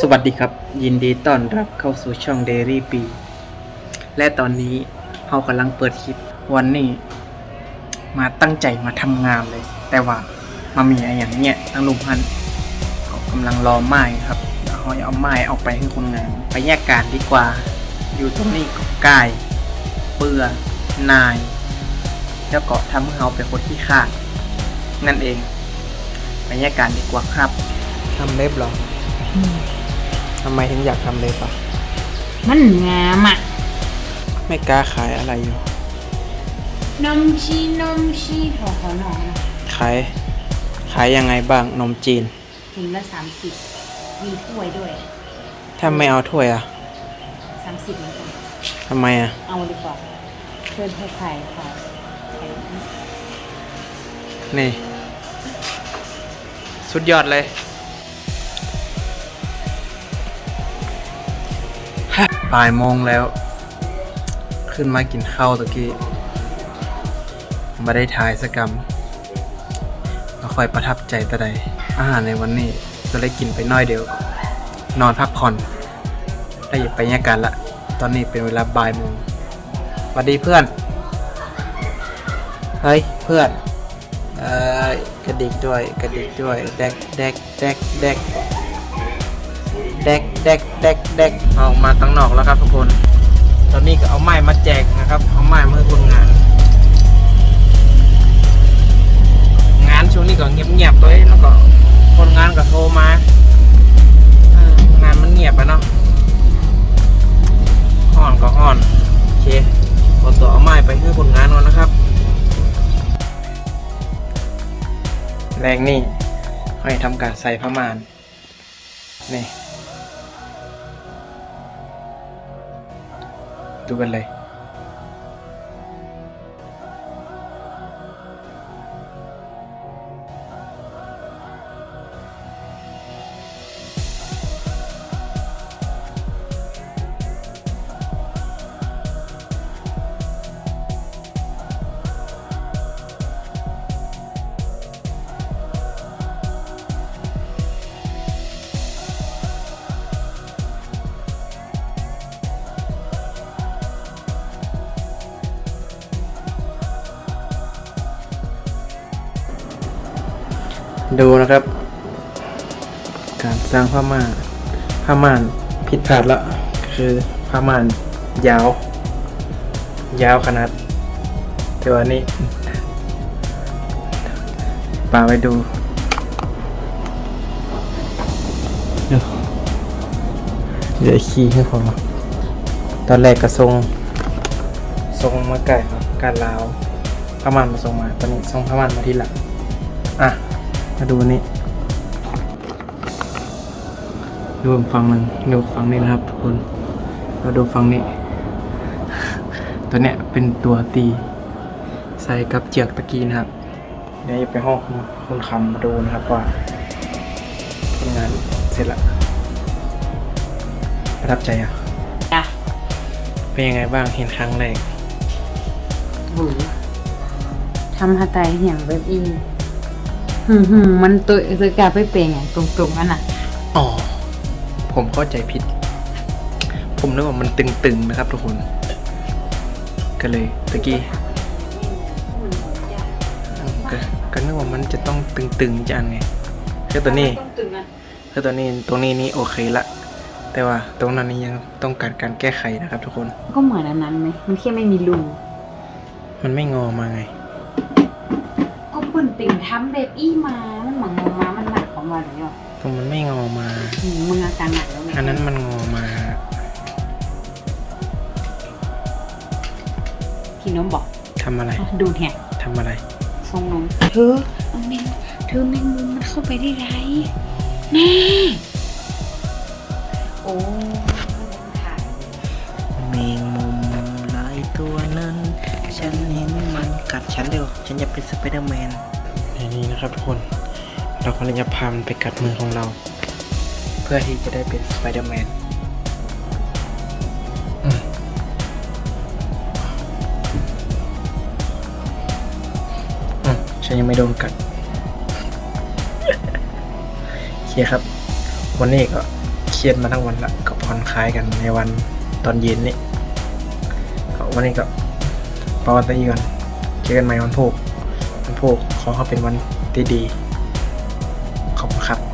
สวัสดีครับ ยินดีต้อนรับเข้าสู่ช่อง Dairy ปีและตอนนี้เรากำลังเปิดคลิปวันนี้ มาตั้งใจมาทำงานเลย แต่ว่ามามีอะไรอย่างเนี้ยทางลุงพันเขากำลังรอไม้ครับเดี๋ยวเขาจะเอาไม้ออกไปให้คนงาน ไปแยกการดีกว่า อยู่ตรงนี้ก็กาย เปื่อนาย แล้วก็ทำให้เราเป็นคนที่ขาดนั่นเอง ไปแยกการดีกว่าครับทำเล็บหรอ ทำไมถึงอยากทำเล็บอะมันงามอะ ไม่กล้าขายอะไรอยู่ นมชีนมชีขอขอหน่อยนะขาย ขายยังไงบ้างนมจีน ถุงละสามสิบมีถ้วยด้วยถ้าไม่เอาถ้วยอะสามสิบเหมือนกันทำไมอะเอาดีกว่าเพื่อนให้ไข่ค่ะไข่นี่ สุดยอดเลย บ่ายโมงแล้ว ขึ้นมากินข้าวตะกี้มาได้ถ่ายสกกรรมมาคอยประทับใจตะใดอาหารในวันนี้ก็เลยกินไปน้อยเดียว นอนพักผ่อน ได้ไปแยกกันละ ตอนนี้เป็นเวลาบ่ายโมงสวัสดีเพื่อน เฮ้ย เพื่อน เอ้ยกระดิกด้วย กระดิกด้วย แดกแดกแดกแดก แดกแดกแดกแดกออกมาตั้งนอกแล้วครับทุกคน ตอนนี้ก็เอาไม้มาแจกนะครับ เอาไม้มาให้คนงาน งานช่วงนี้ก็เงียบๆเลยแล้วก็คนงานก็โทรมางานมันเงียบไปเนาะห้อนก็ห้อนโอเคขอตัวเอาไม้ไปให้คนงานก่อนนะครับแรงนี่ให้ทำการใส่ผ้ามานนี่ തുകല്ലേ ดูนะครับ การสร้างผ้าม่านผ้าม่านผิดพลาดละคือผ้าม่านยาว ยาวขนาดต่ว่านี้ปาไปดูเดี๋ยวเดี๋ยวขี้ให้พอตอนแรกก็ทรงทรงมาไก่ครับการลาวผ้าม่านมาทรงมาตอนนี้ทรงผ้าม่านมาที่หลังอะ มาดูอันนี้ ดูฝั่งหนึ่งดูฝั่งนี้นะครับทุกคนเราดูฝั่งนี้ ตัวเนี้ยเป็นตัวตี ใส่กับเจือกตะกี้นะครับเดี๋ยวจะไปห้องคุณคำมาดูนะครับว่าทำงานเสร็จละประทับใจอะจ้ะเป็นยังไงบ้างเห็นครั้งแรกหูทำฮาไตอย่างแบบอี หืมหืมมันตัวตัวกาไปเปล่งอย่างตรงๆนั่นน่ะ อ๋อ ผมเข้าใจผิด ผมนึกว่ามันตึงๆนะครับทุกคน ก็เลยตะกี้ก็ก็นึกว่ามันจะต้องตึงๆจังไงคือตัวนี้ต้องตึงอะคือตัวนี้ตรงนี้นี่โอเคละ แต่ว่าตรงนั้นนี่ยังต้องการการแก้ไขนะครับ ทุกคน ก็เหมือนอันนั้นไหมมันแค่ไม่มีรูมันไม่งอมาไงก็ เปิ้นติ่งทำแบบอีมา มันหมังงมา มันหนักของมาเลยอะตรงมันไม่งอมาหืมมึงอาการหนักแล้วไงอันนั้นมันงอมาพี่น้องบอกทำอะไรอะดูแหกทำอะไรทรงนมเธอเอาแมงเธอแมงมุมมันเข้าไปได้ไรแน่โอ้ถ่ายแมงมุมหลายตัวนั้น ฉันเห็นมัน กัดฉันเร็ว ฉันจะเป็นสไปเดอร์แมนในนี้นะครับทุกคน เรากำลังจะพามันไปกัดมือของเรา เพื่อที่จะได้เป็นสไปเดอร์แมนอืมฉันยังไม่โดนกัดโอเคครับ วันนี้ก็เครียดมาทั้งวันละก็ผ่อนคลายกันในวันตอนเย็นนี่ก็วันนี้ก็ปอตีก่อน เจอกันใหม่วันพุธวันพุธขอเขาเป็นวันที่ดีขอบคุณครับ